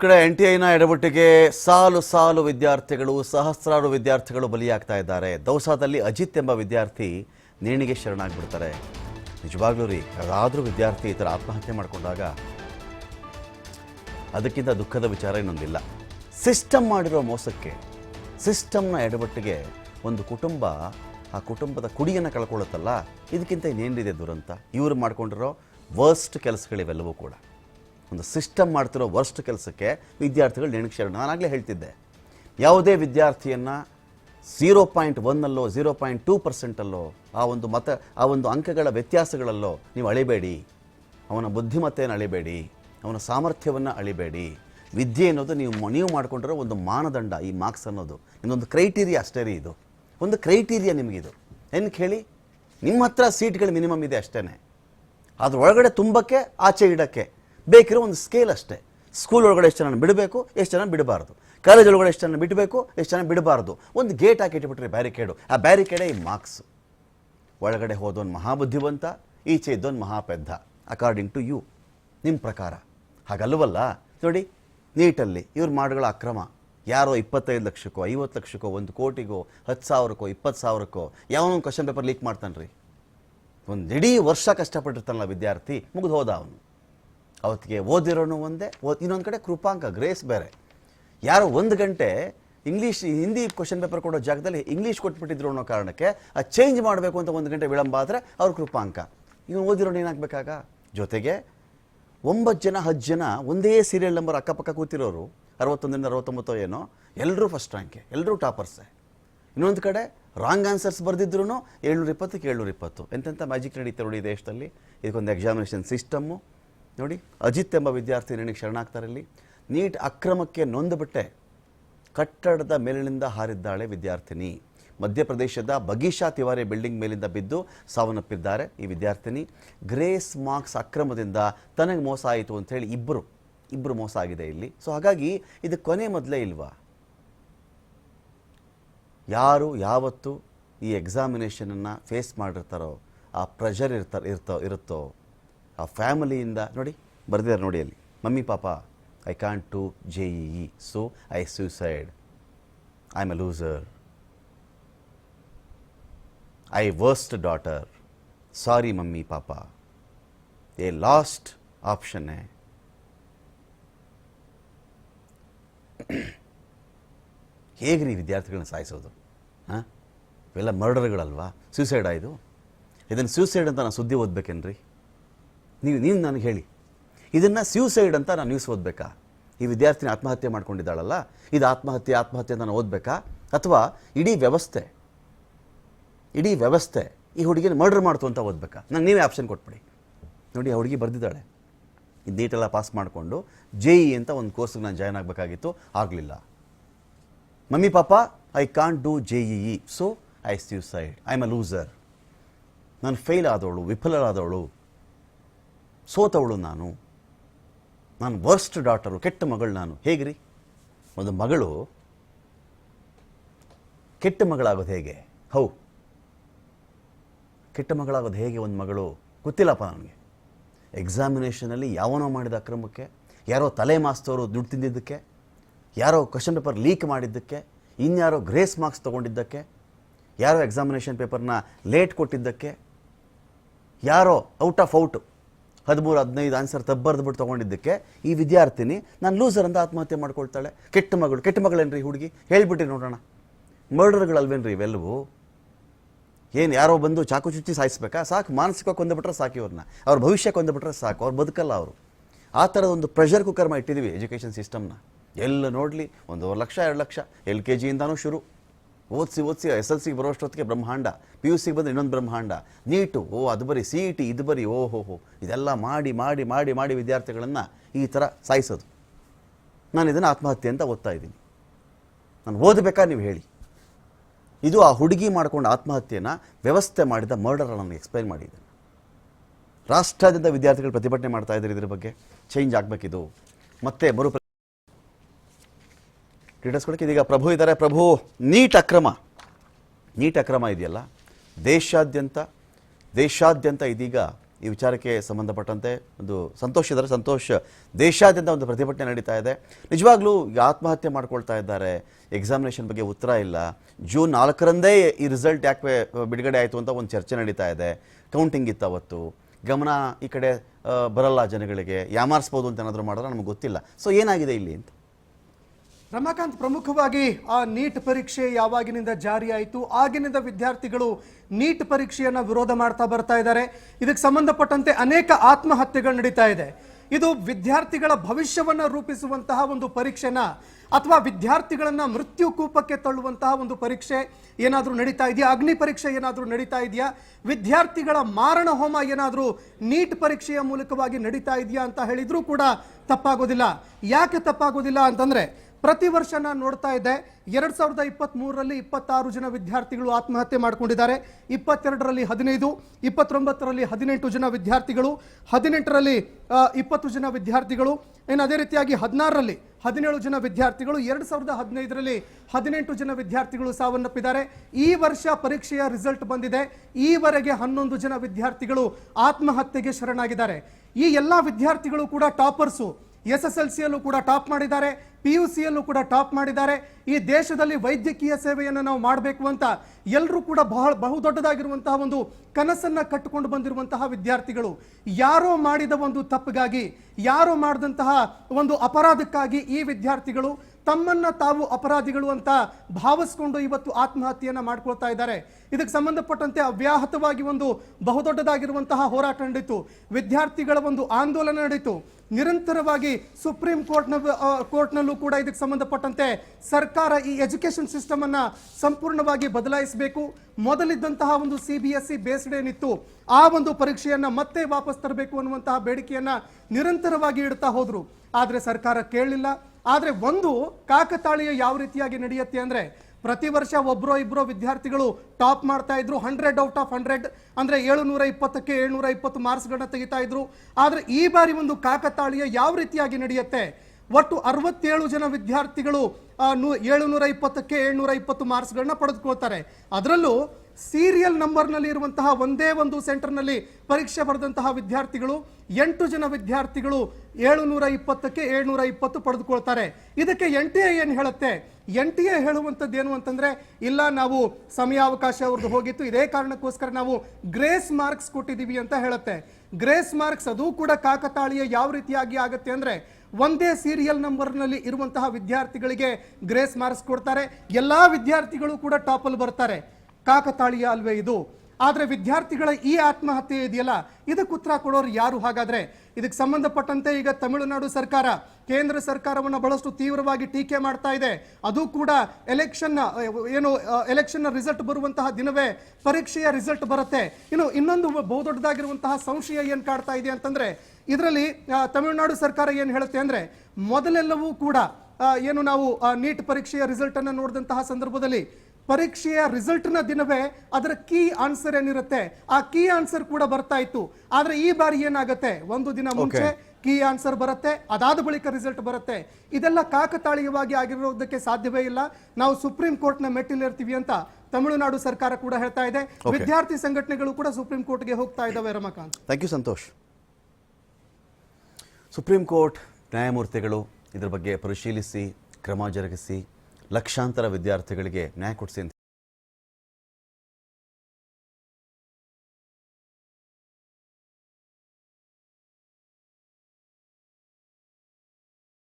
ಕಡೆ N T ಎಡವಟ್ಟಿಗೆ ಸಾಲು ಸಾಲು ವಿದ್ಯಾರ್ಥಿಗಳು, ಸಹಸ್ರಾರು ವಿದ್ಯಾರ್ಥಿಗಳು ಬಲಿಯಾಗ್ತಾ ಇದ್ದಾರೆ. ದೌಸಾದಲ್ಲಿ ಅಜಿತ್ ಎಂಬ ವಿದ್ಯಾರ್ಥಿ ನೇಣಿಗೆ ಶರಣಾಗ್ಬಿಡ್ತಾರೆ. ನಿಜವಾಗ್ಲೂ ರೀ, ಯಾರಾದರೂ ವಿದ್ಯಾರ್ಥಿ ಈ ಥರ ಆತ್ಮಹತ್ಯೆ ಮಾಡಿಕೊಂಡಾಗ ಅದಕ್ಕಿಂತ ದುಃಖದ ವಿಚಾರ ಇನ್ನೊಂದಿಲ್ಲ. ಸಿಸ್ಟಮ್ ಮಾಡಿರೋ ಮೋಸಕ್ಕೆ, ಸಿಸ್ಟಮ್ನ ಎಡವಟ್ಟಿಗೆ ಒಂದು ಕುಟುಂಬ, ಆ ಕುಟುಂಬದ ಕುಡಿಯನ್ನು ಕಳ್ಕೊಳ್ಳುತ್ತಲ್ಲ, ಇದಕ್ಕಿಂತ ಇನ್ನೇನಿದೆ ದುರಂತ? ಇವರು ಮಾಡಿಕೊಂಡಿರೋ ವರ್ಸ್ಟ್ ಕೆಲಸಗಳಿವೆಲ್ಲವೂ ಕೂಡ. ಒಂದು ಸಿಸ್ಟಮ್ ಮಾಡ್ತಿರೋ ವರ್ಸ್ಟ್ ಕೆಲಸಕ್ಕೆ ವಿದ್ಯಾರ್ಥಿಗಳು ನೇಣಿಗೆ ಶರಣ. ನಾನಾಗಲೇ ಹೇಳ್ತಿದ್ದೆ. ಯಾವುದೇ ವಿದ್ಯಾರ್ಥಿಯನ್ನು ಝೀರೋ ಪಾಯಿಂಟ್ ಒನ್ನಲ್ಲೋ ಝೀರೋ ಪಾಯಿಂಟ್ ಟೂ ಪರ್ಸೆಂಟಲ್ಲೋ ಆ ಒಂದು ಮತ, ಆ ಒಂದು ಅಂಕಗಳ ವ್ಯತ್ಯಾಸಗಳಲ್ಲೋ ನೀವು ಅಳಿಬೇಡಿ. ಅವನ ಬುದ್ಧಿಮತ್ತೆಯನ್ನು ಅಳಿಬೇಡಿ. ಅವನ ಸಾಮರ್ಥ್ಯವನ್ನು ಅಳಿಬೇಡಿ. ವಿದ್ಯೆ ಅನ್ನೋದು ನೀವು ನೀವು ಮಾಡಿಕೊಂಡಿರೋ ಒಂದು ಮಾನದಂಡ ಈ ಮಾರ್ಕ್ಸ್ ಅನ್ನೋದು. ಇನ್ನೊಂದು ಕ್ರೈಟೀರಿಯಾ ಅಷ್ಟೇ ರೀ ಇದು. ಒಂದು ಕ್ರೈಟೀರಿಯಾ ನಿಮಗಿದು. ಏನು ಕೇಳಿ ನಿಮ್ಮ ಹತ್ರ ಸೀಟ್ಗಳು ಮಿನಿಮಮ್ ಇದೆ ಅಷ್ಟೇ ಅದರೊಳಗಡೆ ತುಂಬಕ್ಕೆ, ಆಚೆ ಇಡಕ್ಕೆ. ಬೇಕಿರೋ ಒಂದು ಸ್ಕೇಲ್ ಅಷ್ಟೇ. ಸ್ಕೂಲ್ ಒಳಗಡೆ ಎಷ್ಟು ಜನ ಬಿಡಬೇಕು, ಎಷ್ಟು ಜನ ಬಿಡಬಾರ್ದು. ಕಾಲೇಜ್ ಒಳಗಡೆ ಎಷ್ಟು ಜನ ಬಿಡಬೇಕು, ಎಷ್ಟು ಜನ ಬಿಡಬಾರ್ದು. ಒಂದು ಗೇಟ್ ಹಾಕಿ ಇಟ್ಬಿಟ್ರೆ ಬ್ಯಾರಿಕೇಡು ಆ ಬ್ಯಾರಿಕೇಡೇ ಈ ಮಾರ್ಕ್ಸ್ ಒಳಗಡೆ ಹೋದವನು ಮಹಾಬುದ್ಧಿವಂತ, ಈಚೆ ಇದ್ದವನು ಮಹಾಪೆದ್ದ ಅಕಾರ್ಡಿಂಗ್ ಟು ಯು ನಿಮ್ಮ ಪ್ರಕಾರ. ಹಾಗಲ್ವಲ್ಲ ನೋಡಿ, ನೀಟಲ್ಲಿ ಇವ್ರ ಮಾಡುಗಳ ಅಕ್ರಮ. ಯಾರೋ ಇಪ್ಪತ್ತೈದು ಲಕ್ಷಕ್ಕೋ, ಐವತ್ತು ಲಕ್ಷಕ್ಕೋ, ಒಂದು ಕೋಟಿಗೋ, ಹತ್ತು ಸಾವಿರಕ್ಕೋ, ಇಪ್ಪತ್ತು ಸಾವಿರಕ್ಕೋ, ಯಾವನೋ ಕ್ವಶನ್ ಪೇಪರ್ ಲೀಕ್ ಮಾಡ್ತಾನೆ ರೀ ಒಂದು ಇಡೀ ವರ್ಷ ಕಷ್ಟಪಟ್ಟಿರ್ತಾನಲ್ಲ ವಿದ್ಯಾರ್ಥಿ, ಮುಗಿದು ಹೋದ ಅವನು. ಅವತ್ತಿಗೆ ಓದಿರೋನು ಒಂದೇ, ಓದ್, ಇನ್ನೊಂದು ಕಡೆ ಕೃಪಾಂಕ ಗ್ರೇಸ್ ಬೇರೆ. ಯಾರೋ ಒಂದು ಗಂಟೆ ಇಂಗ್ಲೀಷ್ ಹಿಂದಿ ಕ್ವಶನ್ ಪೇಪರ್ ಕೊಡೋ ಜಾಗದಲ್ಲಿ ಇಂಗ್ಲೀಷ್ ಕೊಟ್ಬಿಟ್ಟಿದ್ರು ಅನ್ನೋ ಕಾರಣಕ್ಕೆ ಅದು ಚೇಂಜ್ ಮಾಡಬೇಕು ಅಂತ ಒಂದು ಗಂಟೆ ವಿಳಂಬ ಆದರೆ ಅವ್ರ ಕೃಪಾಂಕ. ಇವನು ಓದಿರೋನು ಏನಾಗಬೇಕಾಗ? ಜೊತೆಗೆ ಒಂಬತ್ತು ಜನ, ಹತ್ತು ಜನ ಒಂದೇ ಸೀರಿಯಲ್ ನಂಬರ್ ಅಕ್ಕಪಕ್ಕ ಕೂತಿರೋರು, ಅರವತ್ತೊಂದರಿಂದ ಅರವತ್ತೊಂಬತ್ತೋ ಏನೋ ಎಲ್ಲರೂ ಫಸ್ಟ್ ರ್ಯಾಂಕೆ ಎಲ್ಲರೂ ಟಾಪರ್ಸೆ ಇನ್ನೊಂದು ಕಡೆ ರಾಂಗ್ ಆನ್ಸರ್ಸ್ ಬರೆದಿದ್ರು ಏಳ್ನೂರ ಇಪ್ಪತ್ತಕ್ಕೆ ಏಳ್ನೂರ ಇಪ್ಪತ್ತು. ಎಂತೆಂಥ ಮ್ಯಾಜಿಕ್ ನಡೀತಾರೆ ನೋಡಿ ದೇಶದಲ್ಲಿ? ಇದಕ್ಕೊಂದು ಎಕ್ಸಾಮಿನೇಷನ್ ಸಿಸ್ಟಮ್ಮು ನೋಡಿ, ಅಜಿತ್ ಎಂಬ ವಿದ್ಯಾರ್ಥಿ ನನಗೆ ಶರಣಾಗ್ತಾರೆ ಇಲ್ಲಿ ನೀಟ್ ಅಕ್ರಮಕ್ಕೆ ನೊಂದುಬಿಟ್ಟೆ ಕಟ್ಟಡದ ಮೇಲಿನಿಂದ ಹಾರಿದ್ದಾಳೆ ವಿದ್ಯಾರ್ಥಿನಿ. ಮಧ್ಯಪ್ರದೇಶದ ಬಗೀಶಾ ತಿವಾರಿ ಬಿಲ್ಡಿಂಗ್ ಮೇಲಿಂದ ಬಿದ್ದು ಸಾವನ್ನಪ್ಪಿದ್ದಾರೆ ಈ ವಿದ್ಯಾರ್ಥಿನಿ. ಗ್ರೇಸ್ ಮಾರ್ಕ್ಸ್ ಅಕ್ರಮದಿಂದ ತನಗೆ ಮೋಸ ಆಯಿತು ಅಂತ ಹೇಳಿ ಇಬ್ಬರು ಇಬ್ಬರು ಮೋಸ ಆಗಿದೆ ಇಲ್ಲಿ. ಸೊ ಹಾಗಾಗಿ ಇದು ಕೊನೆ ಮೊದಲೇ ಇಲ್ವಾ? ಯಾರು ಯಾವತ್ತು ಈ ಎಕ್ಸಾಮಿನೇಷನನ್ನು ಫೇಸ್ ಮಾಡಿರ್ತಾರೋ, ಆ ಪ್ರೆಷರ್ ಇರ್ತಾರೆ ಇರ್ತೋ, ಇರುತ್ತೋ? ಆ ಫ್ಯಾಮಿಲಿಯಿಂದ ನೋಡಿ ಬರೆದಿದ್ದಾರೆ ನೋಡಿ ಅಲ್ಲಿ. Mummy, papa I can't to J E E so I suicide I am a loser I worst daughter sorry mummy, papa. A last option है ಹೇಗೆ ರೀ ವಿದ್ಯಾರ್ಥಿಗಳನ್ನ ಸಾಯಿಸೋದು? ಹಾಂ? ಇವೆಲ್ಲ ಮರ್ಡರ್ಗಳಲ್ವಾ ಸೂಸೈಡ್ ಆಯಿತು ಇದನ್ನು ಸೂಸೈಡ್ ಅಂತ ನಾನು ಸುದ್ದಿ ಓದ್ಬೇಕೇನ್ರಿ? ನೀವು ನೀವು ನನಗೆ ಹೇಳಿ. ಇದನ್ನು ಸ್ಯೂಸೈಡ್ ಅಂತ ನಾನು ನ್ಯೂಸ್ ಓದಬೇಕಾ? ಈ ವಿದ್ಯಾರ್ಥಿನಿ ಆತ್ಮಹತ್ಯೆ ಮಾಡ್ಕೊಂಡಿದ್ದಾಳಲ್ಲ? ಇದು ಆತ್ಮಹತ್ಯೆ ಆತ್ಮಹತ್ಯೆ ಅಂತ ನಾನು ಓದಬೇಕಾ? ಅಥವಾ ಇಡೀ ವ್ಯವಸ್ಥೆ ಇಡೀ ವ್ಯವಸ್ಥೆ ಈ ಹುಡುಗಿನ ಮರ್ಡರ್ ಮಾಡ್ತು ಅಂತ ಓದಬೇಕಾ? ನಂಗೆ ನೀವೇ ಆಪ್ಷನ್ ಕೊಟ್ಬಿಡಿ. ನೋಡಿ, ಆ ಹುಡುಗಿ ಬರೆದಿದ್ದಾಳೆ. ಇದು ನೀಟೆಲ್ಲ ಪಾಸ್ ಮಾಡಿಕೊಂಡು ಜೆ ಇ ಅಂತ ಒಂದು ಕೋರ್ಸ್ಗೆ ನಾನು ಜಾಯ್ನ್ ಆಗಬೇಕಾಗಿತ್ತು. ಆಗಲಿಲ್ಲ. Mummy, papa I can't do J E so I suicide I am a loser ನಾನು ಫೇಲ್ ಆದವಳು ವಿಫಲರಾದವಳು ಸೋತವಳು ನಾನು. ನಾನು ವರ್ಸ್ಟ್ ಡಾಟರು ಕೆಟ್ಟ ಮಗಳು ನಾನು. ಹೇಗ್ರಿ? ಒಂದು ಮಗಳು ಕೆಟ್ಟ ಮಗಳಾಗೋದು ಹೇಗೆ? ಹೌ. ಕೆಟ್ಟ ಮಗಳಾಗೋದು ಹೇಗೆ ಒಂದು ಮಗಳು? ಗೊತ್ತಿಲ್ಲಪ್ಪ ನನಗೆ. ಎಕ್ಸಾಮಿನೇಷನಲ್ಲಿ ಯಾವನೋ ಮಾಡಿದ ಅಕ್ರಮಕ್ಕೆ, ಯಾರೋ ತಲೆ ಮಾಸ್ತವರು ದುಡ್ಡು ತಿಂದಿದ್ದಕ್ಕೆ, ಯಾರೋ ಕ್ವಶನ್ ಪೇಪರ್ ಲೀಕ್ ಮಾಡಿದ್ದಕ್ಕೆ, ಇನ್ಯಾರೋ ಗ್ರೇಸ್ ಮಾರ್ಕ್ಸ್ ತೊಗೊಂಡಿದ್ದಕ್ಕೆ, ಯಾರೋ ಎಕ್ಸಾಮಿನೇಷನ್ ಪೇಪರ್ನ ಲೇಟ್ ಕೊಟ್ಟಿದ್ದಕ್ಕೆ, ಯಾರೋ ಔಟ್ ಆಫ್ ಔಟ್ ಹದಿಮೂರು, ಹದಿನೈದು ಆನ್ಸರ್ ತಬ್ಬರ್ದ್ಬಿಟ್ಟು ತೊಗೊಂಡಿದ್ದಕ್ಕೆ ಈ ವಿದ್ಯಾರ್ಥಿನಿ ನಾನು ಲೂಸರ್ ಅಂತ ಆತ್ಮಹತ್ಯೆ ಮಾಡ್ಕೊಳ್ತಾಳೆ. ಕೆಟ್ಟ ಮಗಳು, ಕೆಟ್ಟ ಮಗಳೇನ್ರಿ ಹುಡುಗಿ? ಹೇಳ್ಬಿಟ್ಟು ನೋಡೋಣ. ಮರ್ಡರ್ಗಳಲ್ವೇನ್ರಿ ಇವೆಲ್ಲವೂ? ಏನು ಯಾರೋ ಬಂದು ಚಾಕು ಚುಚ್ಚಿ ಸಾಯಿಸ್ಬೇಕಾ? ಸಾಕು, ಮಾನಸಿಕ ಕೊಂದುಬಿಟ್ರೆ ಸಾಕು ಇವ್ರನ್ನ. ಅವ್ರ ಭವಿಷ್ಯ ಕೊಂದುಬಿಟ್ರೆ ಸಾಕು, ಅವ್ರು ಬದುಕಲ್ಲ ಅವರು. ಆ ಥರದ ಒಂದು ಪ್ರೆಷರ್ ಕುಕ್ಕರ್ ಮಾಡಿ ಇಟ್ಟಿದ್ದೀವಿ ಎಜುಕೇಷನ್ ಸಿಸ್ಟಮ್ನ ಎಲ್ಲ ನೋಡಲಿ, ಒಂದೂವರೆ ಲಕ್ಷ, ಎರಡು ಲಕ್ಷ, ಎಲ್ ಕೆ ಜಿಯಿಂದನೂ ಶುರು. ಓದಿಸಿ ಓದಿಸಿ, ಎಸ್ ಎಲ್ ಸಿಗೆ ಬರೋಷ್ಟೊತ್ತಿಗೆ ಬ್ರಹ್ಮಾಂಡ, ಪಿ ಯು ಸಿಗೆ ಬಂದರೆ ಇನ್ನೊಂದು ಬ್ರಹ್ಮಾಂಡ. ನೀಟು, ಓ, ಅದು ಬರೀ ಸಿ ಇ ಟಿ ಇದು ಬರೀ ಓ, ಹೋ ಹೋ. ಇದೆಲ್ಲ ಮಾಡಿ ಮಾಡಿ ಮಾಡಿ ಮಾಡಿ ವಿದ್ಯಾರ್ಥಿಗಳನ್ನು ಈ ಥರ ಸಾಯಿಸೋದು. ನಾನು ಇದನ್ನು ಆತ್ಮಹತ್ಯೆ ಅಂತ ಓದ್ತಾ ಇದ್ದೀನಿ. ನಾನು ಓದಬೇಕಾ ನೀವು ಹೇಳಿ. ಇದು ಆ ಹುಡುಗಿ ಮಾಡಿಕೊಂಡು ಆತ್ಮಹತ್ಯೆಯನ್ನು ವ್ಯವಸ್ಥೆ ಮಾಡಿದ ಮರ್ಡರ್ ನಾನು ಎಕ್ಸ್ಪ್ಲೈನ್ ಮಾಡಿದ್ದೇನೆ ರಾಷ್ಟ್ರಾದ್ಯಂತ ವಿದ್ಯಾರ್ಥಿಗಳು ಪ್ರತಿಭಟನೆ ಮಾಡ್ತಾ ಇದ್ದಾರೆ ಇದ್ರ ಬಗ್ಗೆ. ಚೇಂಜ್ ಆಗಬೇಕಿದು. ಮತ್ತೆ ಮರು ಡೀಟೇಲ್ಸ್ ಕೊಡಕ್ಕೆ ಇದೀಗ ಪ್ರಭು ಇದ್ದಾರೆ. ಪ್ರಭು, ನೀಟ್ ಅಕ್ರಮ. ನೀಟ್ ಅಕ್ರಮ ಇದೆಯಲ್ಲ. ದೇಶಾದ್ಯಂತ ದೇಶಾದ್ಯಂತ ಇದೀಗ ಈ ವಿಚಾರಕ್ಕೆ ಸಂಬಂಧಪಟ್ಟಂತೆ ಒಂದು ಸಂತೋಷ ಇದ್ದಾರೆ. ಸಂತೋಷ, ದೇಶಾದ್ಯಂತ ಒಂದು ಪ್ರತಿಭಟನೆ ನಡೀತಾ ಇದೆ. ನಿಜವಾಗ್ಲೂ ಆತ್ಮಹತ್ಯೆ ಮಾಡ್ಕೊಳ್ತಾ ಇದ್ದಾರೆ. ಎಕ್ಸಾಮಿನೇಷನ್ ಬಗ್ಗೆ ಉತ್ತರ ಇಲ್ಲ. ಜೂನ್ ನಾಲ್ಕರಂದೇ ಈ ರಿಸಲ್ಟ್ ಯಾಕೆ ಬಿಡುಗಡೆ ಆಯಿತು ಅಂತ ಒಂದು ಚರ್ಚೆ ನಡೀತಾ ಇದೆ. ಕೌಂಟಿಂಗ್ ಇತ್ತು ಅವತ್ತು. ಗಮನ ಈ ಕಡೆ ಬರಲ್ಲ ಜನಗಳಿಗೆ. ಯಾಮಾರಿಸ್ಬೋದು ಅಂತ ಏನಾದರೂ ಮಾಡಿದ್ರೆ ನಮಗೆ ಗೊತ್ತಿಲ್ಲ. ಸೊ ಏನಾಗಿದೆ ಇಲ್ಲಿ ಅಂತ? ರಮಾಕಾಂತ್ ಪ್ರಮುಖವಾಗಿ ಆ ನೀಟ್ ಪರೀಕ್ಷೆ ಯಾವಾಗಿನಿಂದ ಜಾರಿಯಾಯಿತು, ಆಗಿನಿಂದ ವಿದ್ಯಾರ್ಥಿಗಳು ನೀಟ್ ಪರೀಕ್ಷೆಯನ್ನ ವಿರೋಧ ಮಾಡ್ತಾ ಬರ್ತಾ ಇದ್ದಾರೆ. ಇದಕ್ಕೆ ಸಂಬಂಧಪಟ್ಟಂತೆ ಅನೇಕ ಆತ್ಮಹತ್ಯೆಗಳು ನಡೀತಾ ಇದೆ. ಇದು ವಿದ್ಯಾರ್ಥಿಗಳ ಭವಿಷ್ಯವನ್ನ ರೂಪಿಸುವಂತಹ ಒಂದು ಪರೀಕ್ಷೆನ ಅಥವಾ ವಿದ್ಯಾರ್ಥಿಗಳನ್ನು ಮೃತ್ಯು ಕೂಪಕ್ಕೆ ತಳ್ಳುವಂತಹ ಒಂದು ಪರೀಕ್ಷೆ ಏನಾದರೂ ನಡೀತಾ ಇದೆಯಾ? ಅಗ್ನಿ ಪರೀಕ್ಷೆ ಏನಾದರೂ ನಡೀತಾ ಇದೆಯಾ? ವಿದ್ಯಾರ್ಥಿಗಳ ಮಾರಣ ಹೋಮ ಏನಾದರೂ ನೀಟ್ ಪರೀಕ್ಷೆಯ ಮೂಲಕವಾಗಿ ನಡೀತಾ ಇದೆಯಾ ಅಂತ ಹೇಳಿದರೂ ಕೂಡ ತಪ್ಪಾಗೋದಿಲ್ಲ. ಯಾಕೆ ತಪ್ಪಾಗೋದಿಲ್ಲ ಅಂತಂದ್ರೆ ಪ್ರತಿ ವರ್ಷ ನಾನು ನೋಡ್ತಾ ಇದ್ದೆ, ಎರಡು ಸಾವಿರದ ಇಪ್ಪತ್ತ್ ಮೂರರಲ್ಲಿ ಇಪ್ಪತ್ತಾರು ಜನ ವಿದ್ಯಾರ್ಥಿಗಳು ಆತ್ಮಹತ್ಯೆ ಮಾಡಿಕೊಂಡಿದ್ದಾರೆ, ಇಪ್ಪತ್ತೆರಡರಲ್ಲಿ ಹದಿನೈದು, ಇಪ್ಪತ್ತೊಂಬತ್ತರಲ್ಲಿ ಹದಿನೆಂಟು ಜನ ವಿದ್ಯಾರ್ಥಿಗಳು, ಹದಿನೆಂಟರಲ್ಲಿ ಇಪ್ಪತ್ತು ಜನ ವಿದ್ಯಾರ್ಥಿಗಳು, ಇನ್ನು ಅದೇ ರೀತಿಯಾಗಿ ಹದಿನಾರರಲ್ಲಿ ಹದಿನೇಳು ಜನ ವಿದ್ಯಾರ್ಥಿಗಳು, ಎರಡು ಸಾವಿರದ ಹದಿನೈದರಲ್ಲಿ ಹದಿನೆಂಟು ಜನ ವಿದ್ಯಾರ್ಥಿಗಳು ಸಾವನ್ನಪ್ಪಿದ್ದಾರೆ. ಈ ವರ್ಷ ಪರೀಕ್ಷೆಯ ರಿಸಲ್ಟ್ ಬಂದಿದೆ, ಈವರೆಗೆ ಹನ್ನೊಂದು ಜನ ವಿದ್ಯಾರ್ಥಿಗಳು ಆತ್ಮಹತ್ಯೆಗೆ ಶರಣಾಗಿದ್ದಾರೆ. ಈ ಎಲ್ಲ ವಿದ್ಯಾರ್ಥಿಗಳು ಕೂಡ ಟಾಪರ್ಸು, ಎಸ್ ಎಸ್ ಎಲ್ ಸಿಯಲ್ಲೂ ಕೂಡ ಟಾಪ್ ಮಾಡಿದ್ದಾರೆ ಪಿ ಯು ಸಿಯಲ್ಲೂ ಕೂಡ ಟಾಪ್ ಮಾಡಿದ್ದಾರೆ. ಈ ದೇಶದಲ್ಲಿ ವೈದ್ಯಕೀಯ ಸೇವೆಯನ್ನು ನಾವು ಮಾಡಬೇಕು ಅಂತ ಎಲ್ಲರೂ ಕೂಡ ಬಹಳ ಬಹುದೊಡ್ಡದಾಗಿರುವಂತಹ ಒಂದು ಕನಸನ್ನು ಕಟ್ಟಿಕೊಂಡು ಬಂದಿರುವಂತಹ ವಿದ್ಯಾರ್ಥಿಗಳು. ಯಾರೋ ಮಾಡಿದ ಒಂದು ತಪ್ಪಿಗಾಗಿ, ಯಾರೋ ಮಾಡಿದಂತಹ ಒಂದು ಅಪರಾಧಕ್ಕಾಗಿ ಈ ವಿದ್ಯಾರ್ಥಿಗಳು ತಮ್ಮನ್ನ ತಾವು ಅಪರಾಧಿಗಳು ಅಂತ ಭಾವಿಸ್ಕೊಂಡು ಇವತ್ತು ಆತ್ಮಹತ್ಯೆಯನ್ನು ಮಾಡ್ಕೊಳ್ತಾ ಇದ್ದಾರೆ. ಇದಕ್ಕೆ ಸಂಬಂಧಪಟ್ಟಂತೆ ಅವ್ಯಾಹತವಾಗಿ ಒಂದು ಬಹುದೊಡ್ಡದಾಗಿರುವಂತಹ ಹೋರಾಟ ನಡೀತು. ವಿದ್ಯಾರ್ಥಿಗಳ ಒಂದು ಆಂದೋಲನ ನಡೀತು. ನಿರಂತರವಾಗಿ ಸುಪ್ರೀಂ ಕೋರ್ಟ್ನ ಕೋರ್ಟ್ನಲ್ಲೂ ಕೂಡ ಇದಕ್ಕೆ ಸಂಬಂಧಪಟ್ಟಂತೆ ಸರ್ಕಾರ ಈ ಎಜುಕೇಷನ್ ಸಿಸ್ಟಮನ್ನು ಸಂಪೂರ್ಣವಾಗಿ ಬದಲಾಯಿಸಬೇಕು. ಮೊದಲಿದ್ದಂತಹ ಒಂದು C B S C based ಏನಿತ್ತು ಆ ಒಂದು ಪರೀಕ್ಷೆಯನ್ನು ಮತ್ತೆ ವಾಪಸ್ ತರಬೇಕು ಅನ್ನುವಂತಹ ಬೇಡಿಕೆಯನ್ನ ನಿರಂತರವಾಗಿ ಇಡ್ತಾ ಹೋದರು. ಆದರೆ ಸರ್ಕಾರ ಕೇಳಲಿಲ್ಲ. ಆದರೆ ಒಂದು ಕಾಕತಾಳೀಯ ಯಾವ ರೀತಿಯಾಗಿ ನಡೆಯುತ್ತೆ ಅಂದ್ರೆ ಪ್ರತಿ ವರ್ಷ ಒಬ್ಬರೋ ಇಬ್ಬರೋ ವಿದ್ಯಾರ್ಥಿಗಳು ಟಾಪ್ ಮಾಡ್ತಾ ಇದ್ರು ಹಂಡ್ರೆಡ್ ಔಟ್ ಆಫ್ ಹಂಡ್ರೆಡ್ ಅಂದರೆ ಏಳುನೂರ ಇಪ್ಪತ್ತಕ್ಕೆ ಏಳ್ನೂರ ಇಪ್ಪತ್ತು ಮಾರ್ಕ್ಸ್ಗಳನ್ನ ತೆಗಿತಾ ಇದ್ರು. ಆದರೆ ಈ ಬಾರಿ ಒಂದು ಕಾಕತಾಳೀಯ ಯಾವ ರೀತಿಯಾಗಿ ನಡೆಯುತ್ತೆ? ಒಟ್ಟು ಅರವತ್ತೇಳು ಜನ ವಿದ್ಯಾರ್ಥಿಗಳು ಏಳುನೂರ ಇಪ್ಪತ್ತಕ್ಕೆ ಏಳ್ನೂರ ಇಪ್ಪತ್ತು ಮಾರ್ಕ್ಸ್ಗಳನ್ನ ಪಡೆದುಕೊಳ್ತಾರೆ. ಅದರಲ್ಲೂ ಸೀರಿಯಲ್ ನಂಬರ್ನಲ್ಲಿ ಇರುವಂತಹ ಒಂದೇ ಒಂದು ಸೆಂಟರ್ನಲ್ಲಿ ಪರೀಕ್ಷೆ ಬರೆದಂತಹ ವಿದ್ಯಾರ್ಥಿಗಳು ಎಂಟು ಜನ ವಿದ್ಯಾರ್ಥಿಗಳು ಏಳುನೂರ ಇಪ್ಪತ್ತಕ್ಕೆ ಏಳ್ನೂರ ಇಪ್ಪತ್ತು ಪಡೆದುಕೊಳ್ತಾರೆ. ಇದಕ್ಕೆ ಎನ್ ಟಿ ಎ ಏನು ಹೇಳುತ್ತೆ? ಎನ್ ಟಿ ಎ ಹೇಳುವಂಥದ್ದು ಏನು ಅಂತಂದ್ರೆ, ಇಲ್ಲ ನಾವು ಸಮಯಾವಕಾಶ ಅವ್ರದ್ದು ಹೋಗಿತ್ತು, ಇದೇ ಕಾರಣಕ್ಕೋಸ್ಕರ ನಾವು ಗ್ರೇಸ್ ಮಾರ್ಕ್ಸ್ ಕೊಟ್ಟಿದ್ದೀವಿ ಅಂತ ಹೇಳುತ್ತೆ. ಗ್ರೇಸ್ ಮಾರ್ಕ್ಸ್ ಅದು ಕೂಡ ಕಾಕತಾಳೀಯ ಯಾವ ರೀತಿಯಾಗಿ ಆಗುತ್ತೆ ಅಂದ್ರೆ, ಒಂದೇ ಸೀರಿಯಲ್ ನಂಬರ್ನಲ್ಲಿ ಇರುವಂತಹ ವಿದ್ಯಾರ್ಥಿಗಳಿಗೆ ಗ್ರೇಸ್ ಮಾರ್ಕ್ಸ್ ಕೊಡ್ತಾರೆ. ಎಲ್ಲಾ ವಿದ್ಯಾರ್ಥಿಗಳು ಕೂಡ ಟಾಪಲ್ಲಿ ಬರ್ತಾರೆ. ಕಾಕತಾಳೀಯ ಅಲ್ವೇ ಇದು? ಆದರೆ ವಿದ್ಯಾರ್ಥಿಗಳ ಈ ಆತ್ಮಹತ್ಯೆ ಇದೆಯಲ್ಲ? ಇದಕ್ಕೆ ಉತ್ತರ ಕೊಡೋರು ಯಾರು ಹಾಗಾದರೆ? ಇದಕ್ಕೆ ಸಂಬಂಧಪಟ್ಟಂತೆ ಈಗ ತಮಿಳುನಾಡು ಸರ್ಕಾರ, ಕೇಂದ್ರ ಸರ್ಕಾರವನ್ನು ಬಹಳಷ್ಟು ತೀವ್ರವಾಗಿ ಟೀಕೆ ಮಾಡ್ತಾ ಇದೆ. ಅದು ಕೂಡ ಎಲೆಕ್ಷನ್ನ ಏನು ಎಲೆಕ್ಷನ್ನ ರಿಸಲ್ಟ್ ಬರುವಂತಹ ದಿನವೇ ಪರೀಕ್ಷೆಯ ರಿಸಲ್ಟ್ ಬರುತ್ತೆ. ಇನ್ನು ಇನ್ನೊಂದು ಬಹುದೊಡ್ಡದಾಗಿರುವಂತಹ ಸಂಶಯ ಏನು ಕಾಡ್ತಾ ಇದೆ ಅಂತಂದರೆ, ಇದರಲ್ಲಿ ತಮಿಳುನಾಡು ಸರ್ಕಾರ ಏನು ಹೇಳುತ್ತೆ ಅಂದರೆ, ಮೊದಲೆಲ್ಲವೂ ಕೂಡ ಏನು ನಾವು ನೀಟ್ ಪರೀಕ್ಷೆಯ ರಿಸಲ್ಟನ್ನು ನೋಡಿದಂತಹ ಸಂದರ್ಭದಲ್ಲಿ ಪರೀಕ್ಷೆಯ ರಿಸಲ್ಟ್ನ ದಿನವೇ ಅದರ ಕೀ ಆನ್ಸರ್ ಏನಿರುತ್ತೆ? ಆ ಕೀ ಆನ್ಸರ್ ಕೂಡ ಬರ್ತಾ ಇತ್ತು. ಆದ್ರೆ ಈ ಬಾರಿ ಏನಾಗುತ್ತೆ? ಒಂದು ದಿನ ಮುಂಚೆ ಕೀ ಆನ್ಸರ್ ಬರುತ್ತೆ ಅದಾದ ಬಳಿಕ ರಿಸಲ್ಟ್ ಬರುತ್ತೆ. ಇದೆಲ್ಲ ಕಾಕತಾಳೀಯವಾಗಿ ಆಗಿರೋದಕ್ಕೆ ಸಾಧ್ಯವೇ ಇಲ್ಲ. ನಾವು ಸುಪ್ರೀಂ ಕೋರ್ಟ್ನ ಮೆಟ್ಟಿಲಿರ್ತೀವಿ ಅಂತ ತಮಿಳುನಾಡು ಸರ್ಕಾರ ಕೂಡ ಹೇಳ್ತಾ ಇದೆ. ವಿದ್ಯಾರ್ಥಿ ಸಂಘಟನೆಗಳು ಕೂಡ ಸುಪ್ರೀಂ ಕೋರ್ಟ್ಗೆ ಹೋಗ್ತಾ ಇದ್ದಾವೆ Ramakant. Thank you Santosh. Supreme court ನ್ಯಾಯಮೂರ್ತಿಗಳು ಇದರ ಬಗ್ಗೆ ಪರಿಶೀಲಿಸಿ ಕ್ರಮ ಜರುಗಿಸಿ ಲಕ್ಷಾಂತರ ವಿದ್ಯಾರ್ಥಿಗಳಿಗೆ ನ್ಯಾಯ ಕೊಡಿಸಿ